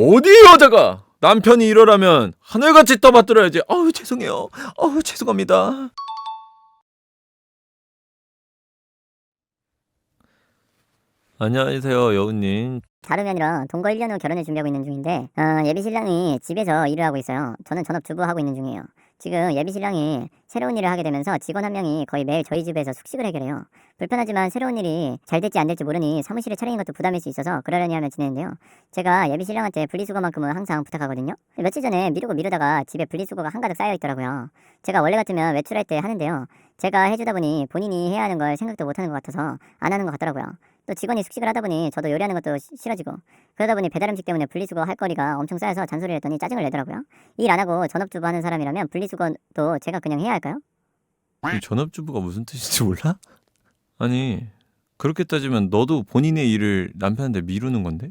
어디 여자가 남편이 이러라면 하늘같이 떠받들어야지. 아우 죄송해요. 아우 죄송합니다. 안녕하세요 여우님. 다름이 아니라 동거 1년 후 결혼을 준비하고 있는 중인데 어, 예비 신랑이 집에서 일을 하고 있어요. 저는 전업 주부 하고 있는 중이에요. 지금 예비 신랑이 새로운 일을 하게 되면서 직원 한 명이 거의 매일 저희 집에서 숙식을 해결해요. 불편하지만 새로운 일이 잘 될지 안 될지 모르니 사무실에 차리는 것도 부담일 수 있어서 그러려니 하며 지내는데요. 제가 예비 신랑한테 분리수거만큼은 항상 부탁하거든요. 며칠 전에 미루고 미루다가 집에 분리수거가 한가득 쌓여 있더라고요. 제가 원래 같으면 외출할 때 하는데요. 제가 해주다 보니 본인이 해야 하는 걸 생각도 못 하는 것 같아서 안 하는 것 같더라고요. 또 직원이 숙식을 하다 보니 저도 요리하는 것도 시- 싫어지고 그러다 보니 배달 음식 때문에 분리수거 할 거리가 엄청 쌓여서 잔소리를 했더니 짜증을 내더라고요. 일 안 하고 전업주부 하는 사람이라면 분리수거도 제가 그냥 해야 할까요? 이 전업주부가 무슨 뜻인지 몰라? 아니 그렇게 따지면 너도 본인의 일을 남편한테 미루는 건데?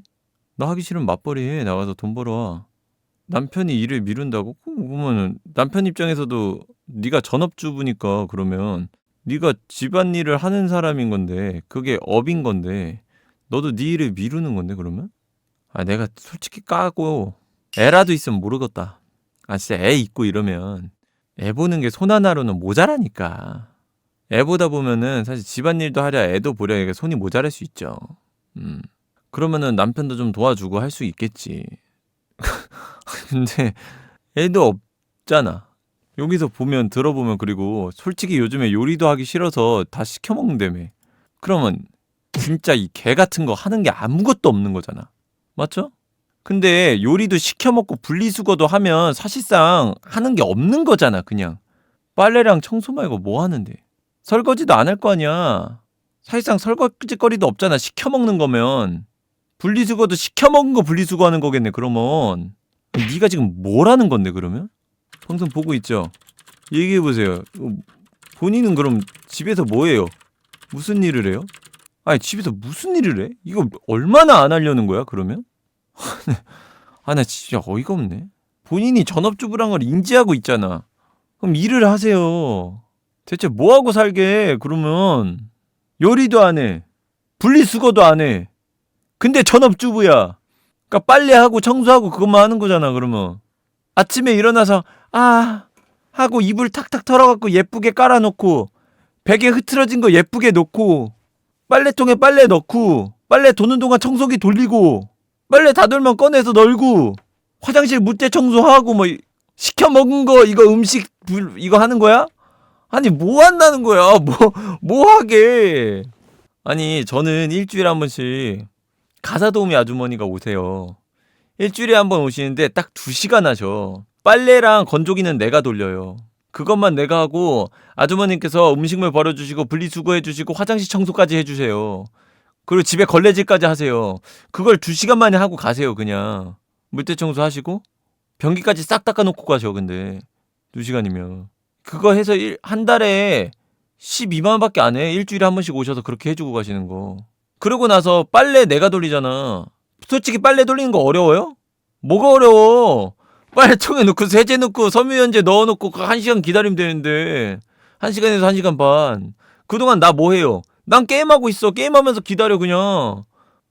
나 하기 싫으면 맞벌이 해 나가서 돈 벌어와 남편이 일을 미룬다고? 그러면 남편 입장에서도 네가 전업주부니까 그러면 네가 집안일을 하는 사람인 건데 그게 업인 건데 너도 네 일을 미루는 건데 그러면? 아 내가 솔직히 까고 애라도 있으면 모르겠다 아 진짜 애 있고 이러면 애 보는 게 손 하나로는 모자라니까. 애 보다 보면은 사실 집안일도 하랴 애도 보랴 이게 손이 모자랄 수 있죠. 음. 그러면은 남편도 좀 도와주고 할 수 있겠지. 근데 애도 없잖아. 여기서 보면 들어보면 그리고 솔직히 요즘에 요리도 하기 싫어서 다 시켜 먹는다며. 그러면 진짜 이 개 같은 거 하는 게 아무것도 없는 거잖아. 맞죠? 근데 요리도 시켜 먹고 분리수거도 하면 사실상 하는 게 없는 거잖아, 그냥. 빨래랑 청소 말고 뭐 하는데? 설거지도 안 할 거 아니야. 사실상 설거지거리도 없잖아, 시켜 먹는 거면. 분리수거도 시켜 먹은 거 분리수거하는 거겠네, 그러면. 네가 지금 뭘 하는 건데, 그러면? 방송 보고 있죠? 얘기해 보세요. 본인은 그럼 집에서 뭐 해요? 무슨 일을 해요? 아니, 집에서 무슨 일을 해? 이거 얼마나 안 하려는 거야, 그러면? 아, 나 진짜 어이가 없네. 본인이 전업주부란 걸 인지하고 있잖아. 그럼 일을 하세요. 대체 뭐 하고 살게, 그러면. 요리도 안 해. 분리수거도 안 해. 근데 전업주부야. 그니까 빨래하고 청소하고 그것만 하는 거잖아, 그러면. 아침에 일어나서, 아, 하고 이불 탁탁 털어갖고 예쁘게 깔아놓고, 베개 흐트러진 거 예쁘게 놓고, 빨래통에 빨래 넣고, 빨래 도는 동안 청소기 돌리고, 빨래 다 돌면 꺼내서 널고 화장실 물때 청소하고 뭐 시켜 먹은 거 이거 음식 불 이거 하는 거야? 아니 뭐 한다는 거야? 뭐뭐 하게? 아니 저는 일주일에 한 번씩 가사 도우미 아주머니가 오세요. 일주일에 한 번 오시는데 딱두 시간 하셔. 빨래랑 건조기는 내가 돌려요. 그것만 내가 하고 아주머님께서 음식물 버려주시고 분리수거해주시고 화장실 청소까지 해주세요. 그리고 집에 걸레질까지 하세요. 그걸 두 시간 만에 하고 가세요, 그냥. 물때 청소 하시고, 변기까지 싹 닦아놓고 가셔, 근데. 두 시간이면. 그거 해서 일, 한 달에 12만 원 밖에 안 해. 일주일에 한 번씩 오셔서 그렇게 해주고 가시는 거. 그러고 나서 빨래 내가 돌리잖아. 솔직히 빨래 돌리는 거 어려워요? 뭐가 어려워? 빨래통에 넣고 세제 넣고 섬유유연제 넣어놓고 그한 시간 기다리면 되는데. 한 시간에서 한 시간 반. 그동안 나 뭐 해요? 난 게임하고 있어. 게임하면서 기다려 그냥.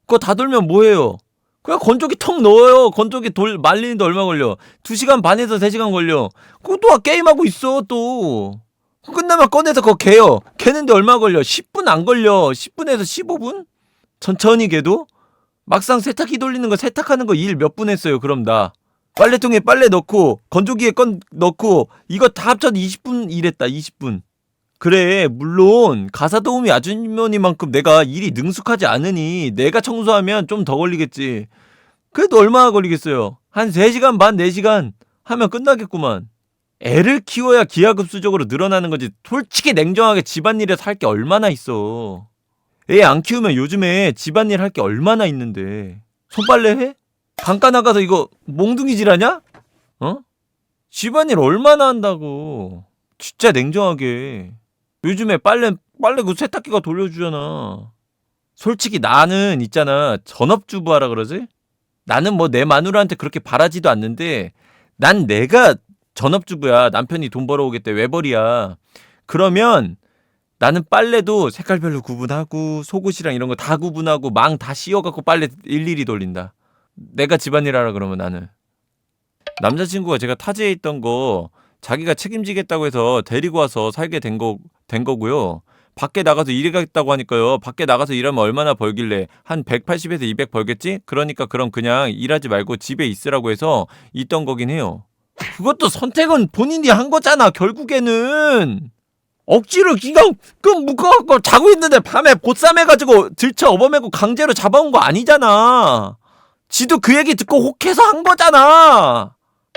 그거 다 돌면 뭐해요? 그냥 건조기 턱 넣어요. 건조기 돌 말리는데 얼마 걸려? 2시간 반에서 3시간 걸려. 그것도 게임하고 있어 또. 끝나면 꺼내서 그거 개요. 개는데 얼마 걸려? 10분 안 걸려. 10분에서 15분? 천천히 개도? 막상 세탁기 돌리는 거 세탁하는 거 일 몇 분 했어요. 그럼 나. 빨래통에 빨래 넣고 건조기에 건 넣고 이거 다 합쳐서 20분 일했다. 20분. 그래 물론 가사 도우미 아주머니만큼 내가 일이 능숙하지 않으니 내가 청소하면 좀 더 걸리겠지 그래도 얼마나 걸리겠어요 한 3시간 반 4시간 하면 끝나겠구만 애를 키워야 기하급수적으로 늘어나는 거지 솔직히 냉정하게 집안일에서 할 게 얼마나 있어 애 안 키우면 요즘에 집안일 할 게 얼마나 있는데 손빨래 해? 강가 나가서 이거 몽둥이질 하냐? 어? 집안일 얼마나 한다고 진짜 냉정하게 요즘에 빨래 빨래 그 세탁기가 돌려주잖아. 솔직히 나는 있잖아 전업주부 하라 그러지? 나는 뭐 내 마누라한테 그렇게 바라지도 않는데 난 내가 전업주부야 남편이 돈 벌어오겠대 외벌이야. 그러면 나는 빨래도 색깔별로 구분하고 속옷이랑 이런 거 다 구분하고 망 다 씌워갖고 빨래 일일이 돌린다. 내가 집안일 하라 그러면 나는 남자친구가 제가 타지에 있던 거 자기가 책임지겠다고 해서 데리고 와서 살게 된 거 된 거고요. 밖에 나가서 일하겠다고 하니까요. 밖에 나가서 일하면 얼마나 벌길래 한 180에서 200 벌겠지? 그러니까 그럼 그냥 일하지 말고 집에 있으라고 해서 있던 거긴 해요. 그것도 선택은 본인이 한 거잖아. 결국에는 억지로 그냥 그 묶어갖고 자고 있는데 밤에 보쌈해가지고 들쳐 업어매고 강제로 잡아온 거 아니잖아. 지도 그 얘기 듣고 혹해서 한 거잖아.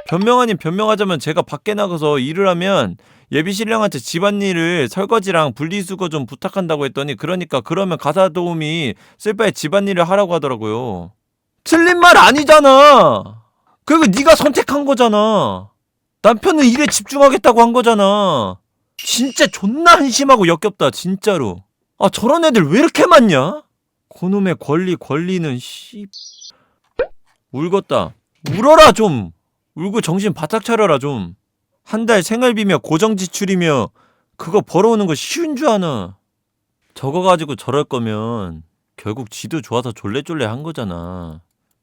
변명 아닌 변명하자면 제가 밖에 나가서 일을 하면 예비 신랑한테 집안일을 설거지랑 분리수거 좀 부탁한다고 했더니 그러니까 그러면 가사 도우미 쓸 바에 집안일을 하라고 하더라고요. 틀린 말 아니잖아. 그리고 네가 선택한 거잖아. 남편은 일에 집중하겠다고 한 거잖아. 진짜 존나 한심하고 역겹다 진짜로. 아 저런 애들 왜 이렇게 많냐? 그놈의 권리 권리는 씨. 울겄다. 울어라 좀. 울고 정신 바짝 차려라 좀. 한 달 생활비며 고정 지출이며 그거 벌어오는 거 쉬운 줄 아나. 저거 가지고 저럴 거면 결국 지도 좋아서 졸래졸래 한 거잖아.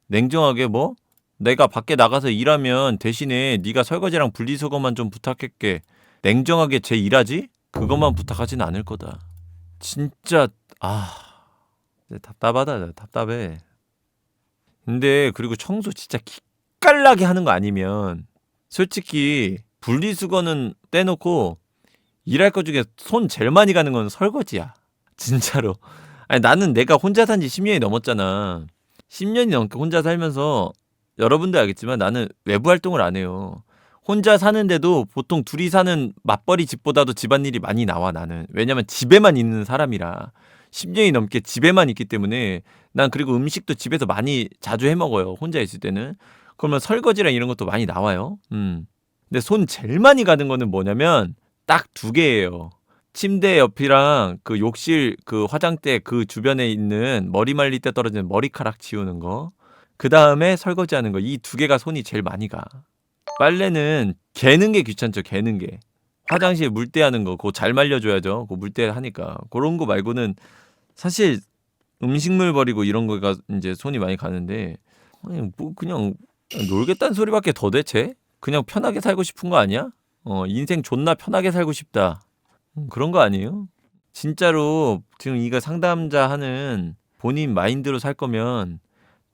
냉정하게 뭐? 내가 밖에 나가서 일하면 대신에 네가 설거지랑 분리수거만 좀 부탁할게. 냉정하게 제 일하지? 그것만 부탁하진 않을 거다. 진짜 아 답답하다 답답해. 근데 그리고 청소 진짜 기깔나게 하는 거 아니면 솔직히 분리수거는 떼놓고 일할 거 중에 손 제일 많이 가는 건 설거지야. 진짜로. 아니 나는 내가 혼자 산 지 10년이 넘었잖아. 10년이 넘게 혼자 살면서 여러분도 알겠지만 나는 외부 활동을 안 해요. 혼자 사는데도 보통 둘이 사는 맞벌이 집보다도 집안일이 많이 나와 나는. 왜냐면 집에만 있는 사람이라. 10년이 넘게 집에만 있기 때문에 난 그리고 음식도 집에서 많이 자주 해 먹어요. 혼자 있을 때는. 그러면 설거지랑 이런 것도 많이 나와요. 음. 근데 손 제일 많이 가는 거는 뭐냐면 딱두 개예요. 침대 옆이랑 그 욕실 그 화장대 그 주변에 있는 머리 말릴 때 떨어지는 머리카락 치우는 거. 그 다음에 설거지 하는 거. 이두 개가 손이 제일 많이 가. 빨래는 개는 게 귀찮죠. 개는 게. 화장실 물때 하는 거 그거 잘 말려 줘야죠. 그 물때 하니까. 그런 거 말고는 사실 음식물 버리고 이런 거가 이제 손이 많이 가는데 아니 뭐 그냥 놀겠다는 소리밖에 더 대체? 그냥 편하게 살고 싶은 거 아니야? 어 인생 존나 편하게 살고 싶다. 음, 그런 거 아니에요? 진짜로 지금 이거 상담자 하는 본인 마인드로 살 거면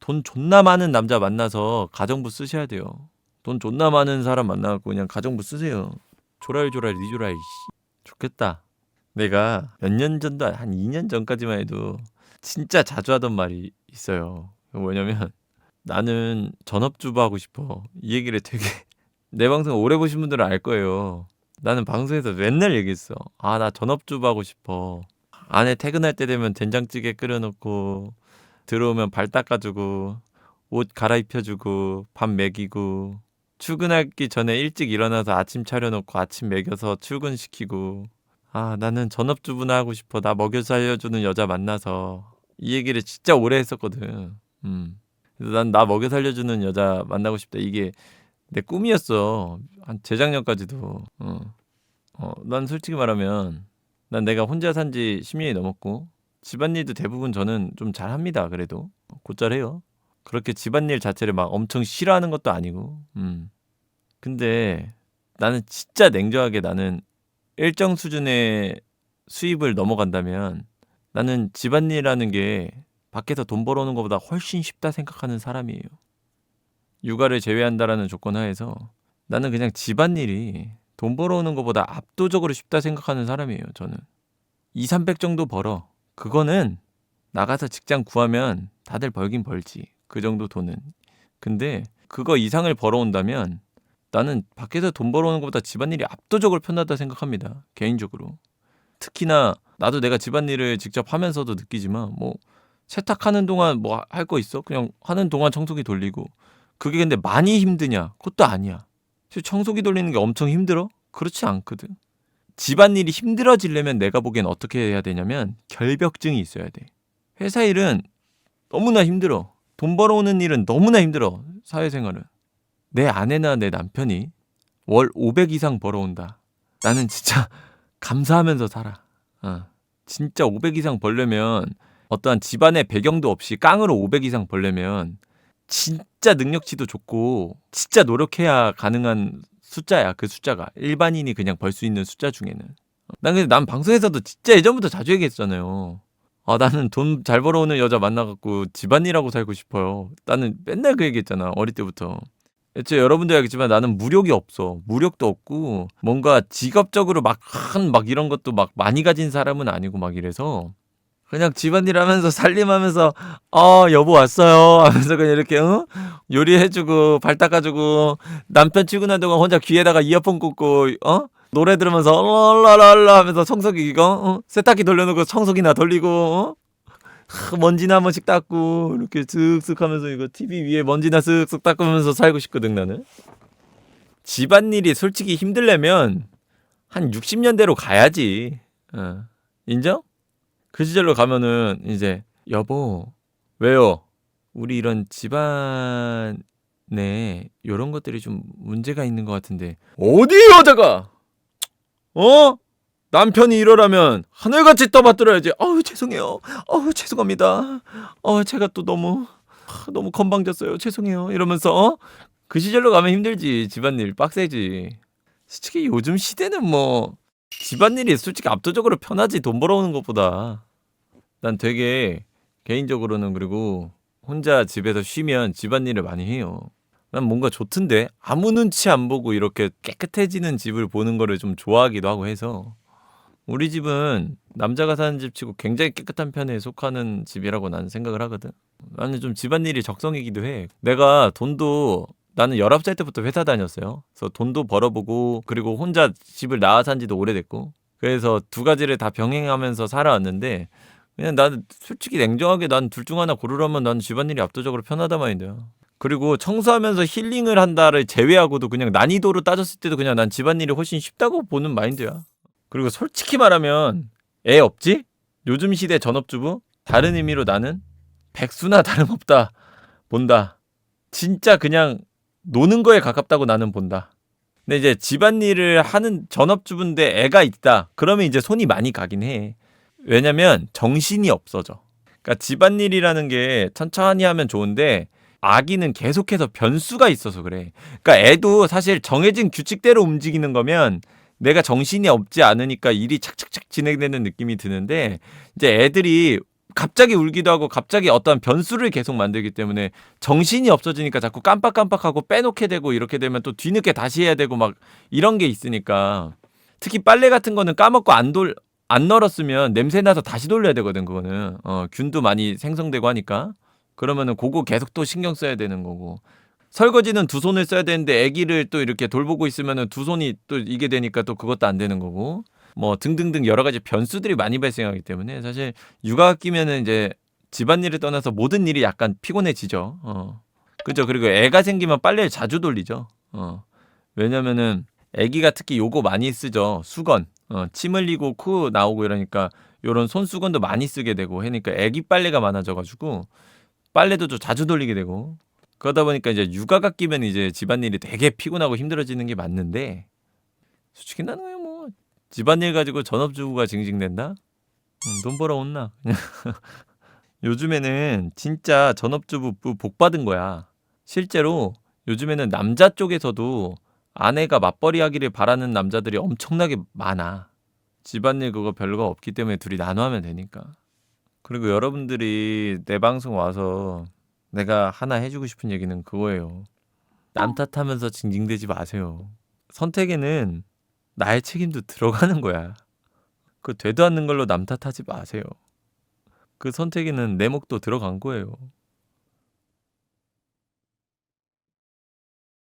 돈 존나 많은 남자 만나서 가정부 쓰셔야 돼요. 돈 존나 많은 사람 만나 갖고 그냥 가정부 쓰세요. 조랄조랄 니조랄 씨. 좋겠다. 내가 몇 년 전도 한 2년 전까지만 해도 진짜 자주 하던 말이 있어요. 뭐냐면 나는 전업주부 하고 싶어. 이 얘기를 되게 내 방송 오래 보신 분들은 알 거예요. 나는 방송에서 맨날 얘기했어. 아, 나 전업주부 하고 싶어. 아내 퇴근할 때 되면 된장찌개 끓여놓고 들어오면 발 닦아주고 옷 갈아입혀주고 밥 먹이고 출근하기 전에 일찍 일어나서 아침 차려놓고 아침 먹여서 출근시키고 아 나는 전업주부나 하고 싶어 나 먹여 살려주는 여자 만나서 이 얘기를 진짜 오래 했었거든. 음. 그래서 난 나 먹여 살려주는 여자 만나고 싶다. 이게 내 꿈이었어. 한 재작년까지도. 어. 어, 난 솔직히 말하면 난 내가 혼자 산 지 10년이 넘었고 집안일도 대부분 저는 좀 잘합니다 그래도. 곧잘 해요. 그렇게 집안일 자체를 막 엄청 싫어하는 것도 아니고. 음. 근데 나는 진짜 냉정하게 나는 일정 수준의 수입을 넘어간다면 나는 집안일하는 게 밖에서 돈 벌어오는 것보다 훨씬 쉽다 생각하는 사람이에요. 육아를 제외한다라는 조건 하에서 나는 그냥 집안일이 돈 벌어오는 것보다 압도적으로 쉽다 생각하는 사람이에요. 저는 2, 300 정도 벌어. 그거는 나가서 직장 구하면 다들 벌긴 벌지. 그 정도 돈은. 근데 그거 이상을 벌어온다면 나는 밖에서 돈 벌어오는 것보다 집안일이 압도적으로 편하다 생각합니다. 개인적으로. 특히나 나도 내가 집안일을 직접 하면서도 느끼지만 뭐 세탁하는 동안 뭐 할 거 있어? 그냥 하는 동안 청소기 돌리고 그게 근데 많이 힘드냐? 그것도 아니야. 청소기 돌리는 게 엄청 힘들어? 그렇지 않거든. 집안일이 힘들어지려면 내가 보기엔 어떻게 해야 되냐면 결벽증이 있어야 돼. 회사 일은 너무나 힘들어. 돈 벌어오는 일은 너무나 힘들어. 사회생활은. 내 아내나 내 남편이 월 500 이상 벌어온다. 나는 진짜 감사하면서 살아. 어. 진짜 500 이상 벌려면 어떠한 집안의 배경도 없이 깡으로 500 이상 벌려면 진짜 능력치도 좋고 진짜 노력해야 가능한 숫자야 그 숫자가. 일반인이 그냥 벌 수 있는 숫자 중에는. 난 근데 난 방송에서도 진짜 예전부터 자주 얘기했잖아요. 아 나는 돈 잘 벌어오는 여자 만나갖고 집안일하고 살고 싶어요. 나는 맨날 그 얘기했잖아 어릴 때부터 애초에 여러분도 알겠지만 나는 무력이 없어 무력도 없고 뭔가 직업적으로 막한 막 이런 것도 막 많이 가진 사람은 아니고 막 이래서 그냥 집안일 하면서 살림하면서 어 여보 왔어요 하면서 그냥 이렇게 어? 요리해주고 발 닦아주고 남편 출근한 동안 혼자 귀에다가 이어폰 꽂고 어 노래 들으면서 랄랄랄라 하면서 청소기 이거 어? 세탁기 돌려놓고 청소기나 돌리고 어? 하, 먼지나 한 번씩 닦고 이렇게 슥슥 하면서 이거 TV 위에 먼지나 쓱쓱 닦으면서 살고 싶거든 나는 집안일이 솔직히 힘들려면 한 60년대로 가야지 어. 인정? 그 시절로 가면은 이제 여보 왜요? 우리 이런 집안에 이런 것들이 좀 문제가 있는 것 같은데 어디 여자가 어 남편이 이러라면 하늘같이 떠받들어야지. 어우 죄송해요. 어우 죄송합니다. 어 제가 또 너무 하, 너무 건방졌어요. 죄송해요. 이러면서 어? 그 시절로 가면 힘들지. 집안일 빡세지. 솔직히 요즘 시대는 뭐 집안일이 솔직히 압도적으로 편하지. 돈 벌어오는 것보다. 난 되게 개인적으로는 그리고 혼자 집에서 쉬면 집안일을 많이 해요. 난 뭔가 좋던데 아무 눈치 안 보고 이렇게 깨끗해지는 집을 보는 거를 좀 좋아하기도 하고 해서 우리 집은 남자가 사는 집 치고 굉장히 깨끗한 편에 속하는 집이라고 나는 생각을 하거든. 나는 좀 집안일이 적성이기도 해. 내가 돈도 나는 19살 때부터 회사 다녔어요. 그래서 돈도 벌어보고 그리고 혼자 집을 나와 산 지도 오래됐고 그래서 두 가지를 다 병행하면서 살아왔는데 그냥 난 솔직히 냉정하게 난 둘 중 하나 고르라면 난 집안일이 압도적으로 편하다 마인드야. 그리고 청소하면서 힐링을 한다를 제외하고도 그냥 난이도로 따졌을 때도 그냥 난 집안일이 훨씬 쉽다고 보는 마인드야. 그리고 솔직히 말하면 애 없지? 요즘 시대 전업주부? 다른 의미로 나는 백수나 다름없다 본다. 진짜 그냥 노는 거에 가깝다고 나는 본다. 근데 이제 집안일을 하는 전업주부인데 애가 있다. 그러면 이제 손이 많이 가긴 해. 왜냐면 정신이 없어져. 그러니까 집안일이라는 게 천천히 하면 좋은데 아기는 계속해서 변수가 있어서 그래. 그러니까 애도 사실 정해진 규칙대로 움직이는 거면 내가 정신이 없지 않으니까 일이 착착착 진행되는 느낌이 드는데 이제 애들이 갑자기 울기도 하고 갑자기 어떠한 변수를 계속 만들기 때문에 정신이 없어지니까 자꾸 깜빡깜빡하고 빼놓게 되고 이렇게 되면 또 뒤늦게 다시 해야 되고 막 이런 게 있으니까 특히 빨래 같은 거는 까먹고 안 돌 안 널었으면 냄새 나서 다시 돌려야 되거든 그거는. 어 균도 많이 생성되고 하니까. 그러면은 그거 계속 또 신경 써야 되는 거고 설거지는 두 손을 써야 되는데 아기를 또 이렇게 돌보고 있으면은 두 손이 또 이게 되니까 또 그것도 안 되는 거고 뭐 등등등 여러 가지 변수들이 많이 발생하기 때문에 사실 육아가 끼면은 이제 집안일을 떠나서 모든 일이 약간 피곤해지죠. 어. 그죠. 그리고 애가 생기면 빨래를 자주 돌리죠. 어. 왜냐면은 아기가 특히 요거 많이 쓰죠. 수건. 어, 침 흘리고 코 나오고 이러니까 요런 손수건도 많이 쓰게 되고 하니까 아기 빨래가 많아져 가지고 빨래도 좀 자주 돌리게 되고 그러다 보니까 이제 육아가 끼면 이제 집안일이 되게 피곤하고 힘들어지는 게 맞는데 솔직히 나는 뭐 집안일 가지고 전업주부가 징징댄다? 음, 돈 벌어온나? 요즘에는 진짜 전업주부 복 받은 거야. 실제로 요즘에는 남자 쪽에서도 아내가 맞벌이 하기를 바라는 남자들이 엄청나게 많아. 집안일 그거 별거 없기 때문에 둘이 나눠 하면 되니까. 그리고 여러분들이 내 방송 와서 내가 하나 해주고 싶은 얘기는 그거예요. 남 탓하면서 징징대지 마세요. 선택에는 나의 책임도 들어가는 거야. 그 되도 않는 걸로 남 탓하지 마세요. 그 선택에는 내 목도 들어간 거예요.